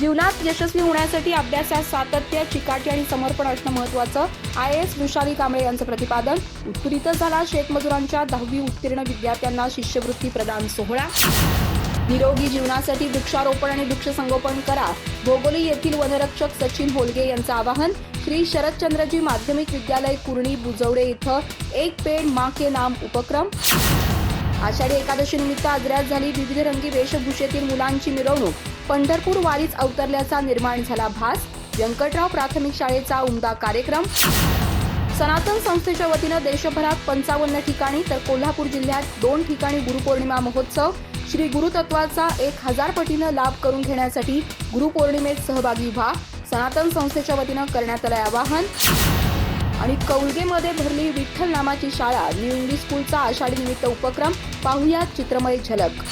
जीवनात यशस्वी होण्यासाठी अभ्यासात सातत्य चिकाटी आणि समर्पण असणं महत्वाचं आय एस विशाली कांबळे यांचं प्रतिपादन. उत्तरीत झाला शेतमजुरांच्या दहावी उत्तीर्ण विद्यार्थ्यांना शिष्यवृत्ती प्रदान सोहळा. निरोगी जीवनासाठी वृक्षारोपण आणि वृक्षसंगोपन करा. भोगोली येथील वनरक्षक सचिन होलगे यांचं आवाहन. श्री शरदचंद्रजी माध्यमिक विद्यालय कुर्णी बुजवडे इथं एक पेड माँ के नाम उपक्रम. आषाढी एकादशी निमित्त आजऱ्यात झाली विविध रंगी वेशभूषेतील मुलांची मिरवणूक. पंढरपूर वारीच अवतरल्याचा निर्माण झाला भास. व्यंकटराव प्राथमिक शाळेचा उमदा कार्यक्रम. सनातन संस्थेच्या वतीनं देशभरात पंचावन्न ठिकाणी तर कोल्हापूर जिल्ह्यात दोन ठिकाणी गुरुपौर्णिमा महोत्सव. श्री गुरुतत्वाचा एक हजार पटीनं लाभ करून घेण्यासाठी गुरुपौर्णिमेत सहभागी व्हा. सनातन संस्थेच्या वतीनं करण्यात आलं आवाहन. आणि कौलगेमध्ये भरली विठ्ठल नामाची शाळा न्यू इंग्लिश स्कूलचा आषाढी निमित्त उपक्रम पाहुयात चित्रमय झलक.